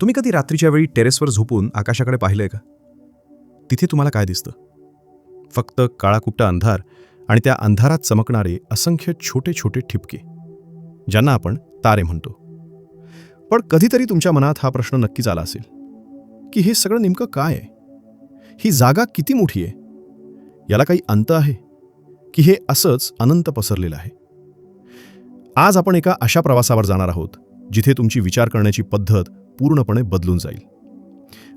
तुम्ही कधी रात्रीच्या वेळी टेरेसवर झोपून आकाशाकडे पाहिलंय का? तिथे तुम्हाला काय दिसतं? फक्त काळाकुपटा अंधार आणि त्या अंधारात चमकणारे असंख्य छोटे छोटे ठिपके ज्यांना आपण तारे म्हणतो. पण कधीतरी तुमच्या मनात हा प्रश्न नक्कीच आला असेल की हे सगळं नेमकं काय आहे? ही जागा किती मोठी आहे? याला काही अंत आहे? की हे असंच अनंत पसरलेलं आहे? आज आपण एका अशा प्रवासावर जाणार आहोत जिथे तुमची विचार करण्याची पद्धत पूर्णपणे बदलून जाईल.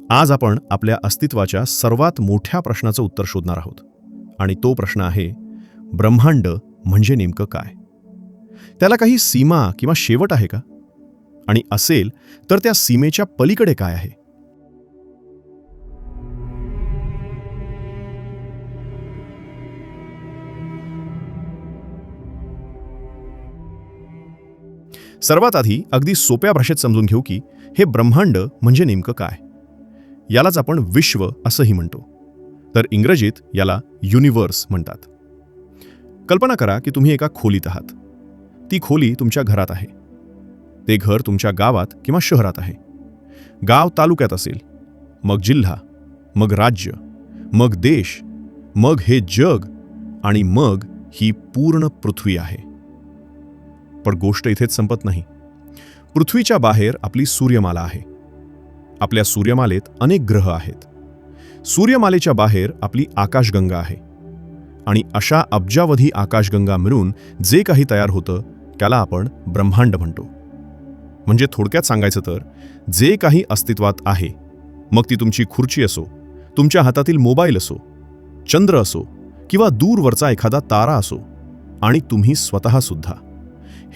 आज आपण आपल्या अस्तित्वाच्या सर्वात मोठ्या प्रश्नाचं उत्तर शोधणार आहोत. आणि तो प्रश्न आहे ब्रह्मांड म्हणजे नेमकं काय? त्याला काही सीमा किंवा शेवट आहे का? आणि असेल तर त्या सीमेच्या पलीकडे काय आहे? सर्वात आधी अगदी सोप्या भाषेत समजून घेऊ की हे ब्रह्मांड म्हणजे नेमकं काय? यालाच आपण विश्व असंही म्हणतो. तर इंग्रजीत याला युनिव्हर्स म्हणतात. कल्पना करा की तुम्ही एका खोलीत आहात. ती खोली तुमच्या घरात आहे. ते घर तुमच्या गावात किंवा शहरात आहे. गाव तालुक्यात असेल. मग जिल्हा मग राज्य मग देश मग हे जग आणि मग ही पूर्ण पृथ्वी आहे. पण गोष्ट इथेच संपत नाही. पृथ्वीच्या बाहेर आपली सूर्यमाला आहे. आपल्या सूर्यमालेत अनेक ग्रह आहेत. सूर्यमालेच्या बाहेर आपली आकाशगंगा आहे. आणि अशा अब्जावधी आकाशगंगा मिळून जे काही तयार होतं त्याला आपण ब्रह्मांड म्हणतो. म्हणजे थोडक्यात सांगायचं तर जे काही अस्तित्वात आहे मग ती तुमची खुर्ची असो तुमच्या हातातील मोबाईल असो चंद्र असो किंवा दूरवरचा एखादा तारा असो आणि तुम्ही स्वतःसुद्धा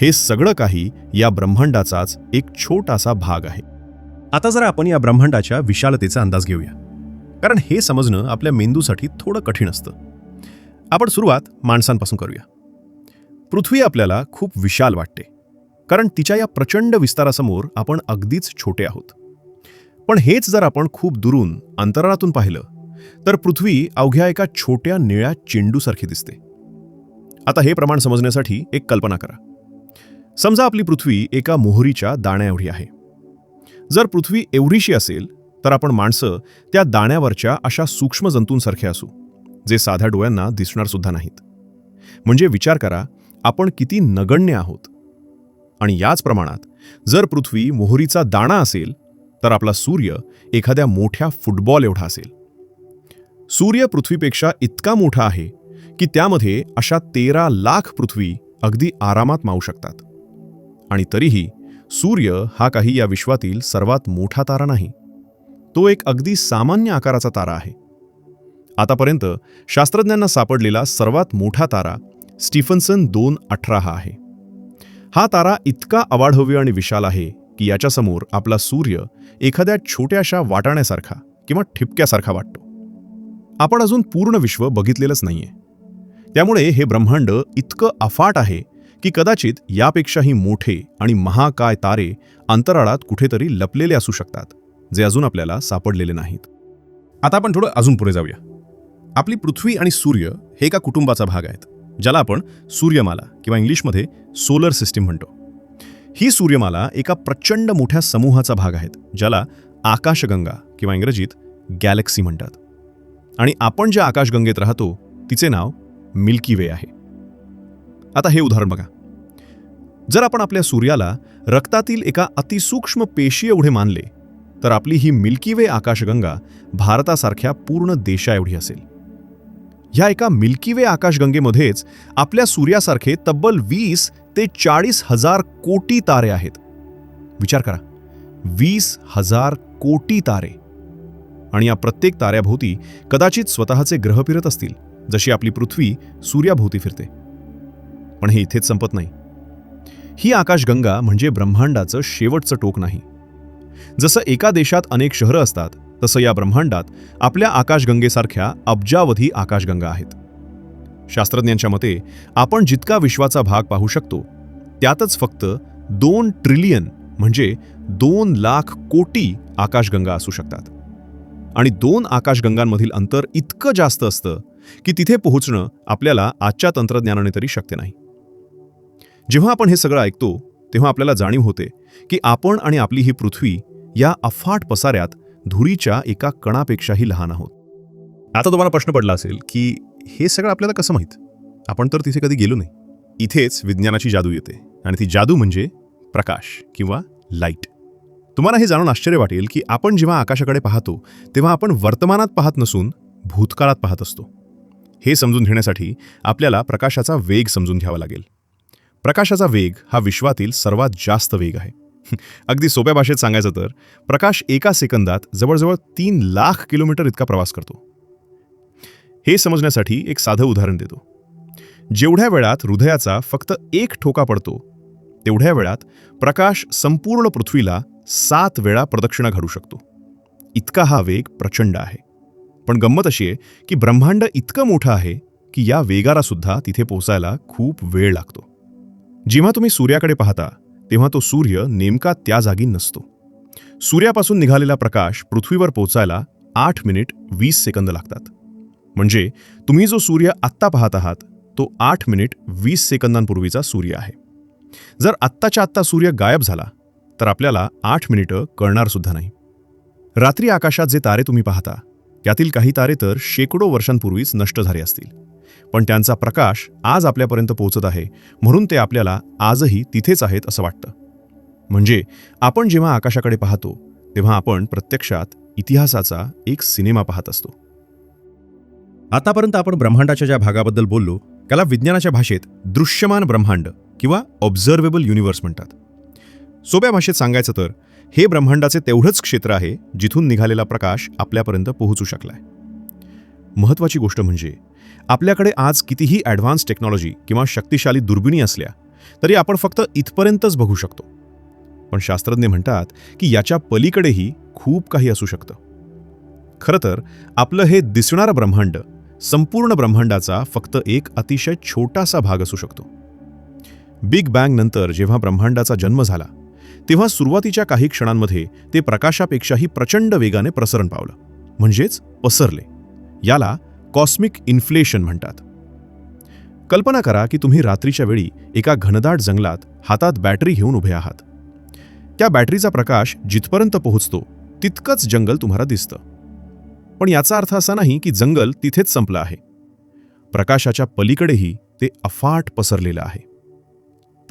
हे सगळं काही या ब्रह्मांडाचाच एक छोटासा भाग आहे. आता जरा आपण या ब्रह्मांडाच्या विशालतेचा अंदाज घेऊया. कारण हे समजणं आपल्या मेंदूसाठी थोडं कठीण असतं. आपण सुरुवात माणसांपासून करूया. पृथ्वी आपल्याला खूप विशाल वाटते. कारण तिच्या या प्रचंड विस्तारासमोर आपण अगदीच छोटे आहोत. पण हेच जर आपण खूप दुरून अंतराळातून पाहिलं तर पृथ्वी अवघ्या एका छोट्या निळ्या चेंडूसारखी दिसते. आता हे प्रमाण समजण्यासाठी एक कल्पना करा. समजा आपली पृथ्वी एका मोहरीच्या दाण्या एवढी आहे. जर पृथ्वी एवढीशी असेल तर आपण माणसं त्या दाण्यावरच्या अशा सूक्ष्म जंतूंसारखे असू जे साध्या डोळ्यांना दिसणार सुद्धा नाहीत. म्हणजे विचार करा आपण किती नगण्य आहोत. आणि याच प्रमाणात जर पृथ्वी मोहरीचा दाणा असेल तर आपला सूर्य एखाद्या मोठ्या फुटबॉल एवढा असेल. सूर्य पृथ्वीपेक्षा इतका मोठा आहे की त्यामध्ये अशा तेरा लाख पृथ्वी अगदी आरामात मावू शकतात. आणि तरीही सूर्य हा काही या विश्वातील सर्वात मोठा तारा नाही. तो एक अगदी सामान्य आकाराचा तारा आहे. आतापर्यंत शास्त्रज्ञांना सापडलेला सर्वात मोठा तारा स्टीफन्सन दोन अठरा हा आहे. हा तारा इतका अवाढव्य आणि विशाल आहे की याच्यासमोर आपला सूर्य एखाद्या छोट्याशा वाटाण्यासारखा किंवा ठिपक्यासारखा वाटतो. आपण अजून पूर्ण विश्व बघितलेलंच नाहीये. त्यामुळे हे ब्रह्मांड इतकं अफाट आहे की कदाचित यापेक्षाही मोठे आणि महाकाय तारे अंतराळात कुठेतरी लपलेले असू शकतात जे अजून आपल्याला सापडलेले नाहीत. आता आपण थोडं अजून पुढे जाऊया. आपली पृथ्वी आणि सूर्य हे एका कुटुंबाचा भाग आहेत ज्याला आपण सूर्यमाला किंवा इंग्लिशमध्ये सोलर सिस्टीम म्हणतो. ही सूर्यमाला एका प्रचंड मोठ्या समूहाचा भाग आहेत ज्याला आकाशगंगा किंवा इंग्रजीत गॅलेक्सी म्हणतात. आणि आपण ज्या आकाशगंगेत राहतो तिचे नाव मिल्की वे आहे. आता हे उदाहरण बघा. जर आपण आपल्या सूर्याला रक्तातील एका अतिसूक्ष्म पेशी एवढे मानले तर आपली ही मिल्की वे आकाशगंगा भारतासारख्या पूर्ण देशा एवढी असेल. ह्या एका मिल्की वे आकाशगंगेमध्येच आपल्या सूर्यासारखे तब्बल वीस ते चाळीस हजार कोटी तारे आहेत. विचार करा. वीस हजार कोटी तारे. आणि या प्रत्येक ताऱ्याभोवती कदाचित स्वतःचे ग्रह फिरत असतील जशी आपली पृथ्वी सूर्याभोवती फिरते. पण हे इथेच संपत नाही. ही आकाशगंगा म्हणजे ब्रह्मांडाचं शेवटचं टोक नाही. जसं एका देशात अनेक शहरं असतात तसं या ब्रह्मांडात आपल्या आकाशगंगेसारख्या अब्जावधी आकाशगंगा आहेत. शास्त्रज्ञांच्या मते आपण जितका विश्वाचा भाग पाहू शकतो त्यातच फक्त दोन ट्रिलियन म्हणजे दोन लाख कोटी आकाशगंगा असू शकतात. आणि दोन आकाशगंगांमधील अंतर इतकं जास्त असतं की तिथे पोहोचणं आपल्याला आजच्या तंत्रज्ञानाने तरी शक्य नाही. जेव्हा आपण हे सगळं ऐकतो तेव्हा आपल्याला जाणीव होते की आपण आणि आपली ही पृथ्वी या अफाट पसाऱ्यात धुरीच्या एका कणापेक्षाही लहान आहोत. आता तुम्हाला प्रश्न पडला असेल की हे सगळं आपल्याला कसं माहीत? आपण तर तिथे कधी गेलो नाही. इथेच विज्ञानाची जादू येते आणि ती जादू म्हणजे प्रकाश किंवा लाइट. तुम्हाला हे जाणून आश्चर्य वाटेल की आपण जेव्हा आकाशाकडे पाहतो तेव्हा आपण वर्तमानात पाहत नसून भूतकाळात पाहत असतो. हे समजून घेण्यासाठी आपल्याला प्रकाशाचा वेग समजून घ्यावा लागेल. प्रकाशाचा वेग हा विश्वातील सर्वात जास्त वेग आहे. अगदी सोप्या भाषेत सांगायचं तर प्रकाश एका सेकंदात जवळजवळ तीन लाख किलोमीटर इतका प्रवास करतो. हे समजण्यासाठी एक साधं उदाहरण देतो. जेवढ्या वेळात हृदयाचा फक्त एक ठोका पडतो तेवढ्या वेळात प्रकाश संपूर्ण पृथ्वीला सात वेळा प्रदक्षिणा घडू शकतो. इतका हा वेग प्रचंड आहे. पण गंमत अशी आहे की ब्रह्मांड इतकं मोठं आहे की या वेगाला सुद्धा तिथे पोचायला खूप वेळ लागतो. जेव्हा तुम्ही सूर्याकडे पाहता तेव्हा तो सूर्य नेमका त्या जागी नसतो. सूर्यापासून निघालेला प्रकाश पृथ्वीवर पोचायला आठ मिनिट वीस सेकंद लागतात. म्हणजे तुम्ही जो सूर्य आत्ता पाहत आहात तो आठ मिनिट वीस सेकंदांपूर्वीचा सूर्य आहे. जर आत्ताच्या आत्ता सूर्य गायब झाला तर आपल्याला आठ मिनिटं कळणार सुद्धा नाही. रात्री आकाशात जे तारे तुम्ही पाहता त्यातील काही तारे तर शेकडो वर्षांपूर्वीच नष्ट झाले असतील. पण त्यांचा प्रकाश आज आपल्यापर्यंत पोहोचत आहे म्हणून ते आपल्याला आजही तिथेच आहेत असं वाटतं. म्हणजे आपण जेव्हा आकाशाकडे पाहतो तेव्हा आपण प्रत्यक्षात इतिहासाचा एक सिनेमा पाहत असतो. आतापर्यंत आपण ब्रह्मांडाच्या ज्या भागाबद्दल बोललो त्याला विज्ञानाच्या भाषेत दृश्यमान ब्रह्मांड किंवा ऑब्झर्वेबल युनिव्हर्स म्हणतात. सोप्या भाषेत सांगायचं तर हे ब्रह्मांडाचे तेवढंच क्षेत्र आहे जिथून निघालेला प्रकाश आपल्यापर्यंत पोहोचू शकलाय. महत्त्वाची गोष्ट म्हणजे आपल्याकडे आज कितीही ॲडव्हान्स टेक्नॉलॉजी किंवा शक्तिशाली दुर्बिणी असल्या तरी आपण फक्त इथपर्यंतच बघू शकतो. पण शास्त्रज्ञ म्हणतात की याच्या पलीकडेही खूप काही असू शकतं. खरं तर आपलं हे दिसणारं ब्रह्मांड संपूर्ण ब्रह्मांडाचा फक्त एक अतिशय छोटासा भाग असू शकतो. बिग बँग नंतर जेव्हा ब्रह्मांडाचा जन्म झाला तेव्हा सुरुवातीच्या काही क्षणांमध्ये ते प्रकाशापेक्षाही प्रचंड वेगाने प्रसरण पावलं. म्हणजेच पसरले. याला कॉस्मिक इन्फ्लेशन म्हणतात. कल्पना करा की तुम्ही रात्रीच्या वेळी एका घनदाट जंगलात हातात बॅटरी घेऊन उभे आहात. त्या बॅटरीचा प्रकाश जिथपर्यंत पोहोचतो तितकंच जंगल तुम्हाला दिसतं. पण याचा अर्थ असा नाही की जंगल तिथेच संपलं आहे. प्रकाशाच्या पलीकडेही ते अफाट पसरलेलं आहे.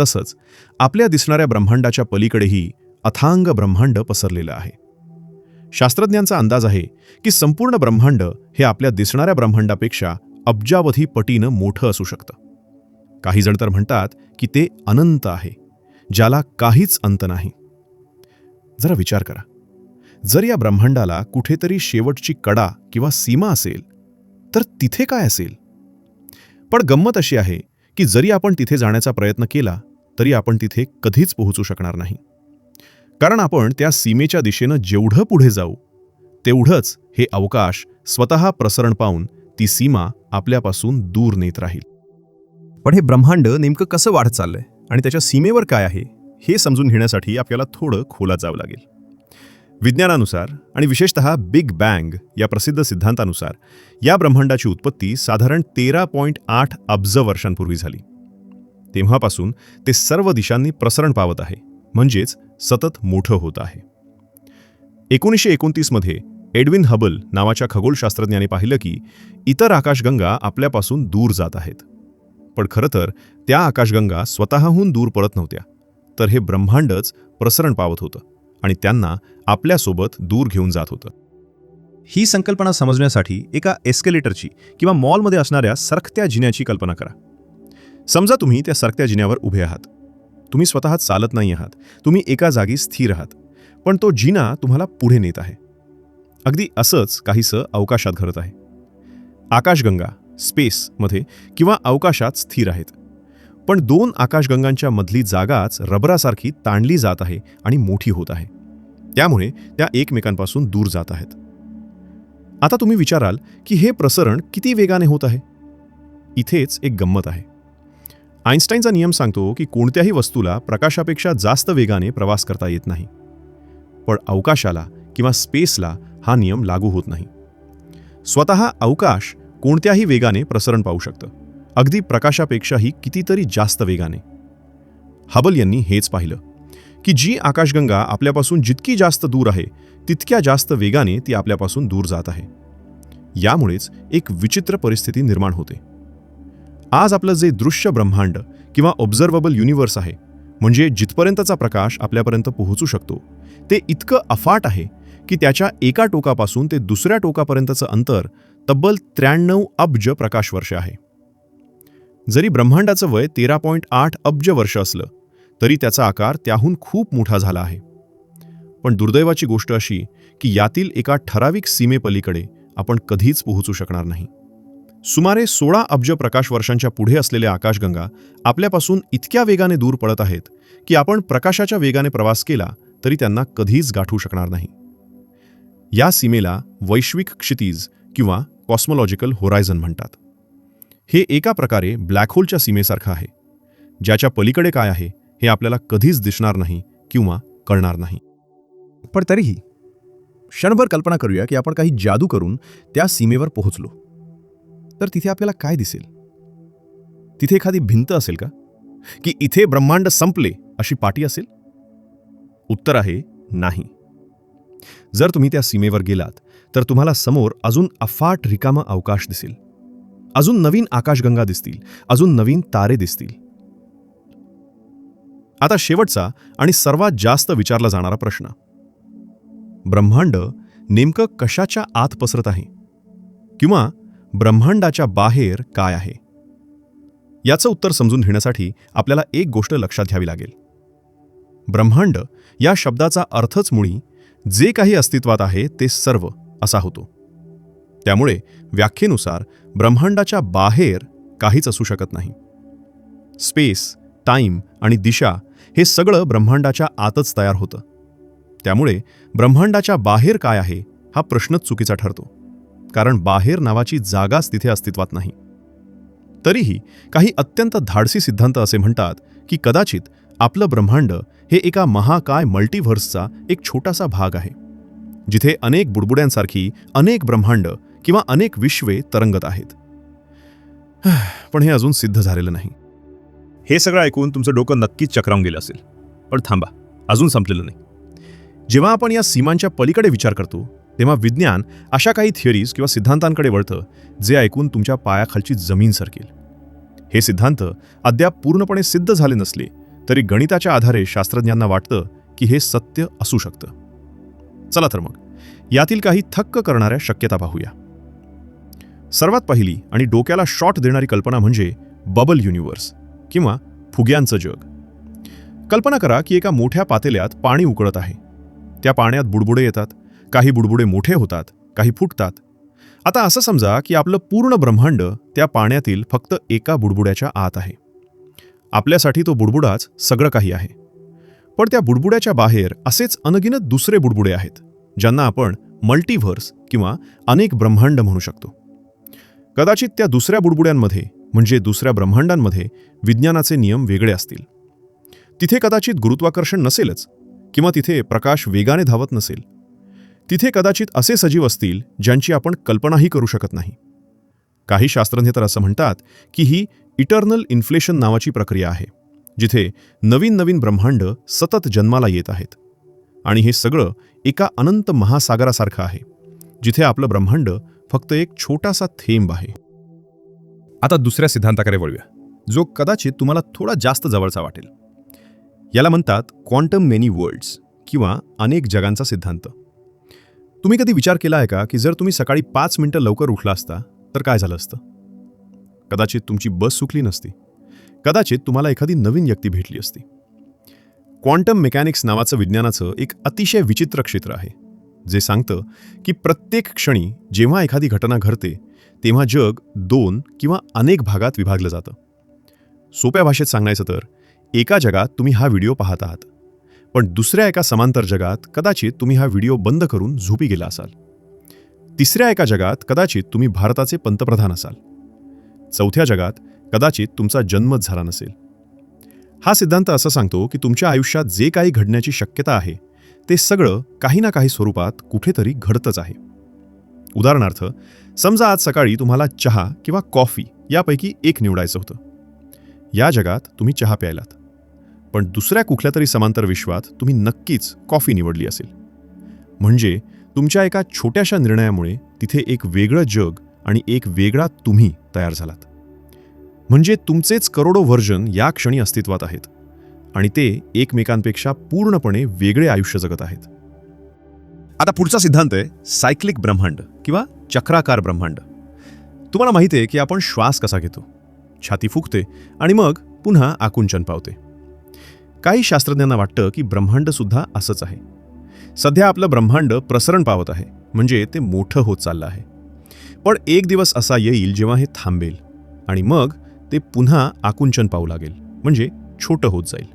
तसंच आपल्या दिसणाऱ्या ब्रह्मांडाच्या पलीकडेही अथांग ब्रह्मांड पसरलेलं आहे. शास्त्रज्ञांचा अंदाज आहे की संपूर्ण ब्रह्मांड हे आपल्या दिसणाऱ्या ब्रह्मांडापेक्षा अब्जावधी पटीनं मोठं असू शकतं. काही जण तर म्हणतात की ते अनंत आहे ज्याला काहीच अंत नाही. जरा विचार करा. जर या ब्रह्मांडाला कुठेतरी शेवटची कडा किंवा सीमा असेल तर तिथे काय असेल? पण गंमत अशी आहे की जरी आपण तिथे जाण्याचा प्रयत्न केला तरी आपण तिथे कधीच पोहोचू शकणार नाही. कारण आपण त्या सीमेच्या दिशेनं जेवढं पुढे जाऊ तेवढंच हे अवकाश स्वतः प्रसरण पाहून ती सीमा आपल्यापासून दूर नेत राहील. पण हे ब्रह्मांड नेमकं कसं वाढत चाललंय आणि त्याच्या सीमेवर काय आहे हे समजून घेण्यासाठी आपल्याला थोडं खोलात जावं लागेल. विज्ञानानुसार आणि विशेषतः बिग बँग या प्रसिद्ध सिद्धांतानुसार या ब्रह्मांडाची उत्पत्ती साधारण तेरा पॉईंट आठ अब्ज वर्षांपूर्वी झाली. तेव्हापासून ते सर्व दिशांनी प्रसरण पावत आहे. म्हणजेच सतत मोठं होत आहे. एकोणीसशे एकोणतीसमध्ये एडविन हबल नावाच्या खगोलशास्त्रज्ञाने पाहिलं की इतर आकाशगंगा आपल्यापासून दूर जात आहेत. पण खरं तर त्या आकाशगंगा स्वतःहून दूर पडत नव्हत्या. तर हे ब्रह्मांडच प्रसरण पावत होतं आणि त्यांना आपल्यासोबत दूर घेऊन जात होतं. ही संकल्पना समजण्यासाठी एका एस्केलेटरची किंवा मॉलमध्ये असणाऱ्या सरकत्या जिन्याची कल्पना करा. समजा तुम्ही त्या सरकत्या जिन्यावर उभे आहात. तुम्ही स्वतः चालत नाही आहात. तुम्ही एका जागी स्थिर आहात. पण तो जिना तुम्हाला पुढे नेत आहे. अगदी असंच काहीसं अवकाशात घडत आहे. आकाशगंगा स्पेसमध्ये किंवा अवकाशात स्थिर आहेत. पण दोन आकाशगंगांच्या मधली जागाच रबरासारखी ताणली जात आहे आणि मोठी होत आहे. त्यामुळे त्या एकमेकांपासून दूर जात आहेत. आता तुम्ही विचाराल की हे प्रसरण किती वेगाने होत आहे? इथेच एक गंमत आहे. आईन्स्टाईनचा नियम सांगतो की कोणत्याही वस्तूला प्रकाशापेक्षा जास्त वेगाने प्रवास करता येत नाही. पण अवकाशाला किंवा स्पेसला हा नियम लागू होत नाही. स्वतः अवकाश कोणत्याही वेगाने प्रसरण पाहू शकतं. अगदी प्रकाशापेक्षाही कितीतरी जास्त वेगाने. हबल यांनी हेच पाहिलं की जी आकाशगंगा आपल्यापासून जितकी जास्त दूर आहे तितक्या जास्त वेगाने ती आपल्यापासून दूर जात आहे. यामुळेच एक विचित्र परिस्थिती निर्माण होते. आज आपलं जे दृश्य ब्रह्मांड किंवा ऑब्झर्वेबल युनिव्हर्स आहे म्हणजे जिथपर्यंतचा प्रकाश आपल्यापर्यंत पोहोचू शकतो ते इतकं अफाट आहे की त्याच्या एका टोकापासून ते दुसऱ्या टोकापर्यंतचं अंतर तब्बल त्र्याण्णव अब्ज प्रकाशवर्ष आहे. जरी ब्रह्मांडाचं वय तेरा पॉईंट आठ अब्ज वर्ष असलं तरी त्याचा आकार त्याहून खूप मोठा झाला आहे. पण दुर्दैवाची गोष्ट अशी की यातील एका ठराविक सीमेपलीकडे आपण कधीच पोहोचू शकणार नाही. सुमारे सोळा अब्ज प्रकाश वर्षांच्या पुढे असलेल्या आकाशगंगा आपल्यापासून इतक्या वेगाने दूर पडत आहेत की आपण प्रकाशाच्या वेगाने प्रवास केला तरी त्यांना कधीच गाठू शकणार नाही. या सीमेला वैश्विक क्षितीज किंवा कॉस्मॉलॉजिकल होरायझन म्हणतात. हे एका प्रकारे ब्लॅक होलच्या सीमेसारखं आहे ज्याच्या पलीकडे काय आहे हे आपल्याला कधीच दिसणार नाही किंवा कळणार नाही. पण तरीही क्षणभर कल्पना करूया की आपण काही जादू करून त्या सीमेवर पोहोचलो. तर तिथे आपल्याला काय दिसेल? तिथे एखादी भिंत असेल का? की इथे ब्रह्मांड संपले अशी पाटी असेल? उत्तर आहे नाही. जर तुम्ही त्या सीमेवर गेलात तर तुम्हाला समोर अजून अफाट रिकामा अवकाश दिसेल. अजून नवीन आकाशगंगा दिसतील अजून नवीन तारे दिसतील. आता शेवटचा आणि सर्वात जास्त विचारला जाणारा प्रश्न. ब्रह्मांड नेमकं कशाच्या आत पसरत आहे? किंवा ब्रह्मांडाच्या बाहेर काय आहे? याचं उत्तर समजून घेण्यासाठी आपल्याला एक गोष्ट लक्षात घ्यावी लागेल. ब्रह्मांड या शब्दाचा अर्थच मुळी जे काही अस्तित्वात आहे ते सर्व असा होतो. त्यामुळे व्याख्येनुसार ब्रह्मांडाच्या बाहेर काहीच असू शकत नाही. स्पेस टाईम आणि दिशा हे सगळं ब्रह्मांडाच्या आतच तयार होतं. त्यामुळे ब्रह्मांडाच्या बाहेर काय आहे हा प्रश्नच चुकीचा ठरतो. कारण बाहेर नावाची जागाच तिथे अस्तित्वात नाही. तरीही काही अत्यंत धाडसी सिद्धांत असे म्हणतात की कदाचित आपलं ब्रह्मांड हे एका महाकाय मल्टिव्हर्सचा एक छोटासा भाग आहे जिथे अनेक बुडबुड्यांसारखी अनेक ब्रह्मांड किंवा अनेक विश्वे तरंगत आहेत. पण हे अजून सिद्ध झालेलं नाही. हे सगळं ऐकून तुमचं डोकं नक्कीच चक्रावून गेलं असेल. पण थांबा अजून संपलेलं नाही. जेव्हा आपण या सीमांच्या पलीकडे विचार करतो तेव्हा विज्ञान अशा काही थिअरीज किंवा सिद्धांतांकडे वळतं जे ऐकून तुमच्या पायाखालची जमीन सरकेल. हे सिद्धांत अद्याप पूर्णपणे सिद्ध झाले नसले तरी गणिताच्या आधारे शास्त्रज्ञांना वाटतं की हे सत्य असू शकतं. चला तर मग यातील काही थक्क करणाऱ्या शक्यता पाहूया. सर्वात पहिली आणि डोक्याला शॉट देणारी कल्पना म्हणजे बबल युनिव्हर्स किंवा फुग्यांचं जग. कल्पना करा की एका मोठ्या पातेल्यात पाणी उकळत आहे. त्या पाण्यात बुडबुडे येतात काही बुडबुडे मोठे होतात काही फुटतात. आता असं समजा की आपलं पूर्ण ब्रह्मांड त्या पाण्यातील फक्त एका बुडबुड्याच्या आत आहे. आपल्यासाठी तो बुडबुडाच सगळं काही आहे. पण त्या बुडबुड्याच्या बाहेर असेच अनगिनत दुसरे बुडबुडे आहेत ज्यांना आपण मल्टिव्हर्स किंवा अनेक ब्रह्मांड म्हणू शकतो. कदाचित त्या दुसऱ्या बुडबुड्यांमध्ये म्हणजे दुसऱ्या ब्रह्मांडांमध्ये विज्ञानाचे नियम वेगळे असतील. तिथे कदाचित गुरुत्वाकर्षण नसेलच किंवा तिथे प्रकाश वेगाने धावत नसेल. तिथे कदाचित असे सजीव असतील ज्यांची आपण कल्पनाही करू शकत नाही. काही शास्त्रज्ञ तर असं म्हणतात की ही इटर्नल इन्फ्लेशन नावाची प्रक्रिया आहे जिथे नवीन नवीन ब्रह्मांड सतत जन्माला येत आहेत. आणि हे सगळं एका अनंत महासागरासारखं आहे जिथे आपलं ब्रह्मांड फक्त एक छोटासा थेंब आहे. आता दुसऱ्या सिद्धांताकडे वळूया जो कदाचित तुम्हाला थोडा जास्त जवळचा वाटेल. याला म्हणतात क्वांटम मेनी वर्ल्ड्स किंवा अनेक जगांचा सिद्धांत. तुम्ही कधी विचार केला आहे का की जर तुम्ही सकाळी पाच मिनटं लवकर उठला असता तर काय झालं असतं? कदाचित तुमची बस चुकली नसती. कदाचित तुम्हाला एखादी नवीन व्यक्ती भेटली असती. क्वांटम मेकॅनिक्स नावाचं विज्ञानाचं एक अतिशय विचित्र क्षेत्र आहे जे सांगतं की प्रत्येक क्षणी जेव्हा एखादी घटना घडते तेव्हा जग दोन किंवा अनेक भागात विभागलं जातं. सोप्या भाषेत सांगायचं तर एका जगात तुम्ही हा व्हिडिओ पाहत आहात. पण दुसऱ्या एका समांतर जगात कदाचित तुम्ही हा व्हिडिओ बंद करून झोपी गेला असाल. तिसऱ्या एका जगात कदाचित तुम्ही भारताचे पंतप्रधान असाल. चौथ्या जगात कदाचित तुमचा जन्मच झाला नसेल. हा सिद्धांत असं सांगतो की तुमच्या आयुष्यात जे काही घडण्याची शक्यता आहे ते सगळं काही ना काही स्वरूपात कुठेतरी घडतच आहे. उदाहरणार्थ समजा आज सकाळी तुम्हाला चहा किंवा कॉफी यापैकी एक निवडायचं होतं. या जगात तुम्ही चहा प्यायलात. पण दुसऱ्या कुठल्या तरी समांतर विश्वात तुम्ही नक्कीच कॉफी निवडली असेल. म्हणजे तुमच्या एका छोट्याशा निर्णयामुळे तिथे एक वेगळं जग आणि एक वेगळा तुम्ही तयार झालात. म्हणजे तुमचेच करोडो व्हर्जन या क्षणी अस्तित्वात आहेत आणि ते एकमेकांपेक्षा पूर्णपणे वेगळे आयुष्य जगत आहेत. आता पुढचा सिद्धांत आहे सायक्लिक ब्रह्मांड किंवा चक्राकार ब्रह्मांड. तुम्हाला माहिती आहे की आपण श्वास कसा घेतो. छाती फुगते आणि मग पुन्हा आकुंचन पावते. काही शास्त्रज्ञांना वाटतं की ब्रह्मांड सुद्धा असंच आहे. सध्या आपलं ब्रह्मांड प्रसरण पावत आहे म्हणजे ते मोठं होत चाललं आहे. पण एक दिवस असा येईल जेव्हा हे थांबेल आणि मग ते पुन्हा आकुंचन पाहू लागेल म्हणजे छोटं होत जाईल.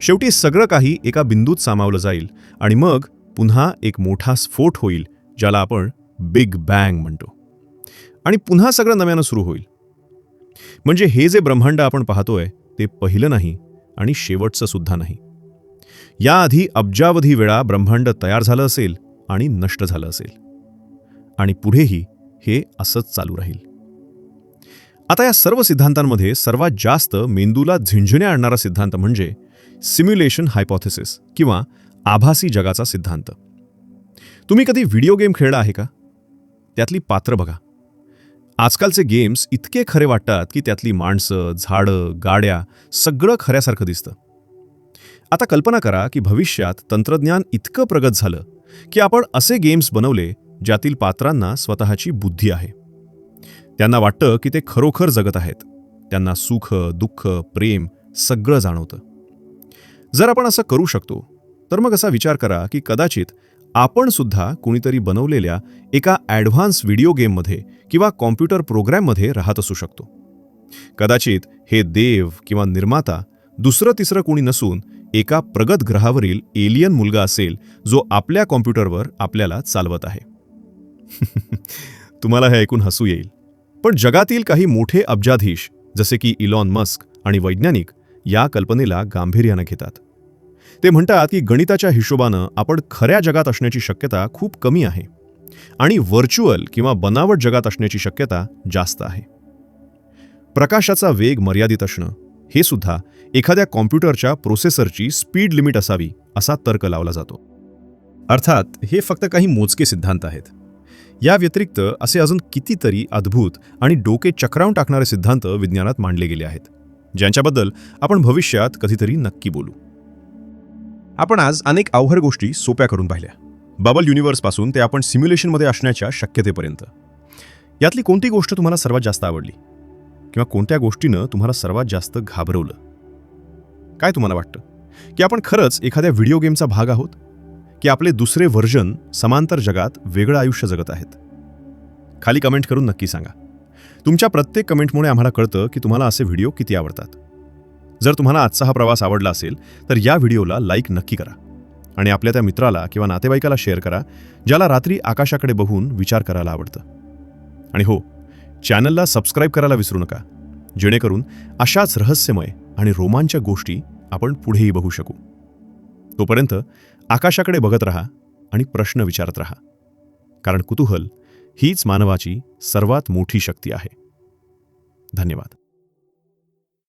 शेवटी सगळं काही एका बिंदूत सामावलं जाईल आणि मग पुन्हा एक मोठा स्फोट होईल ज्याला आपण बिग बँग म्हणतो. आणि पुन्हा सगळं नव्यानं सुरू होईल. म्हणजे हे जे ब्रह्मांड आपण पाहतोय ते पहिलं नाही आणि शेवटचं सुद्धा नाही. याआधी अब्जावधी वेळा ब्रह्मांड तयार झालं असेल आणि नष्ट झालं असेल. आणि पुढेही हे असंच चालू राहील. आता या सर्व सिद्धांतांमध्ये सर्वात जास्त मेंदूला झिंझण्या आणणारा सिद्धांत म्हणजे सिम्युलेशन हायपॉथेसिस किंवा आभासी जगाचा सिद्धांत. तुम्ही कधी व्हिडिओ गेम खेळला आहे का? त्यातली पात्र बघा. आजकालचे गेम्स इतके खरे वाटतात की त्यातली माणसं झाडं गाड्या सगळं खऱ्यासारखं दिसतं. आता कल्पना करा की भविष्यात तंत्रज्ञान इतकं प्रगत झालं की आपण असे गेम्स बनवले ज्यातील पात्रांना स्वतःची बुद्धी आहे. त्यांना वाटतं की ते खरोखर जगत आहेत. त्यांना सुख दुःख प्रेम सगळं जाणवतं. जर आपण असं करू शकतो तर मग असा विचार करा की कदाचित आपण सुद्धा कुणीतरी बनवलेल्या एका ॲडव्हान्स व्हिडिओ गेममध्ये किंवा कॉम्प्युटर प्रोग्रॅममध्ये राहत असू शकतो. कदाचित हे देव किंवा निर्माता दुसरं तिसरं कोणी नसून एका प्रगत ग्रहावरील एलियन मुलगा असेल जो आपल्या कॉम्प्युटरवर आपल्याला चालवत आहे. तुम्हाला हे ऐकून हसू येईल. पण जगातील काही मोठे अब्जाधीश जसे की इलॉन मस्क आणि वैज्ञानिक या कल्पनेला गांभीर्यानं घेतात. ते म्हणतात की गणिताच्या हिशोबानं आपण खऱ्या जगात असण्याची शक्यता खूप कमी आहे आणि व्हर्च्युअल किंवा बनावट जगात असण्याची शक्यता जास्त आहे. प्रकाशाचा वेग मर्यादित असणं हे सुद्धा एखाद्या कॉम्प्युटरच्या प्रोसेसरची स्पीड लिमिट असावी असा तर्क लावला जातो. अर्थात हे फक्त काही मोजके सिद्धांत आहेत. या व्यतिरिक्त असे अजून कितीतरी अद्भुत आणि डोके चक्रावून टाकणारे सिद्धांत विज्ञानात मांडले गेले आहेत ज्यांच्याबद्दल आपण भविष्यात कधीतरी नक्की बोलू. आपण आज अनेक अवघड गोष्टी सोप्या करून पाहिल्या. बबल युनिव्हर्सपासून ते आपण सिम्युलेशनमध्ये असण्याच्या शक्यतेपर्यंत. यातली कोणती गोष्ट तुम्हाला सर्वात जास्त आवडली? किंवा कोणत्या गोष्टीनं तुम्हाला सर्वात जास्त घाबरवलं? काय तुम्हाला वाटतं? की आपण खरंच एखाद्या व्हिडिओ गेमचा भाग आहोत? की आपले दुसरे व्हर्जन समांतर जगात वेगळं आयुष्य जगत आहेत? खाली कमेंट करून नक्की सांगा. तुमच्या प्रत्येक कमेंटमुळे आम्हाला कळतं की तुम्हाला असे व्हिडिओ किती आवडतात. जर तुम्हाला आजचा हा प्रवास आवडला असेल तर या व्हिडिओला लाईक नक्की करा. आणि आपल्या त्या मित्राला किंवा नातेवाईकाला शेअर करा ज्याला रात्री आकाशाकडे बघून विचार करायला आवडतं. आणि हो चॅनलला सबस्क्राईब करायला विसरू नका. जेणेकरून अशाच रहस्यमय आणि रोमांचक गोष्टी आपण पुढेही बघू शकू. तोपर्यंत आकाशाकडे बघत राहा आणि प्रश्न विचारत राहा. कारण कुतूहल हीच मानवाची सर्वात मोठी शक्ती आहे. धन्यवाद.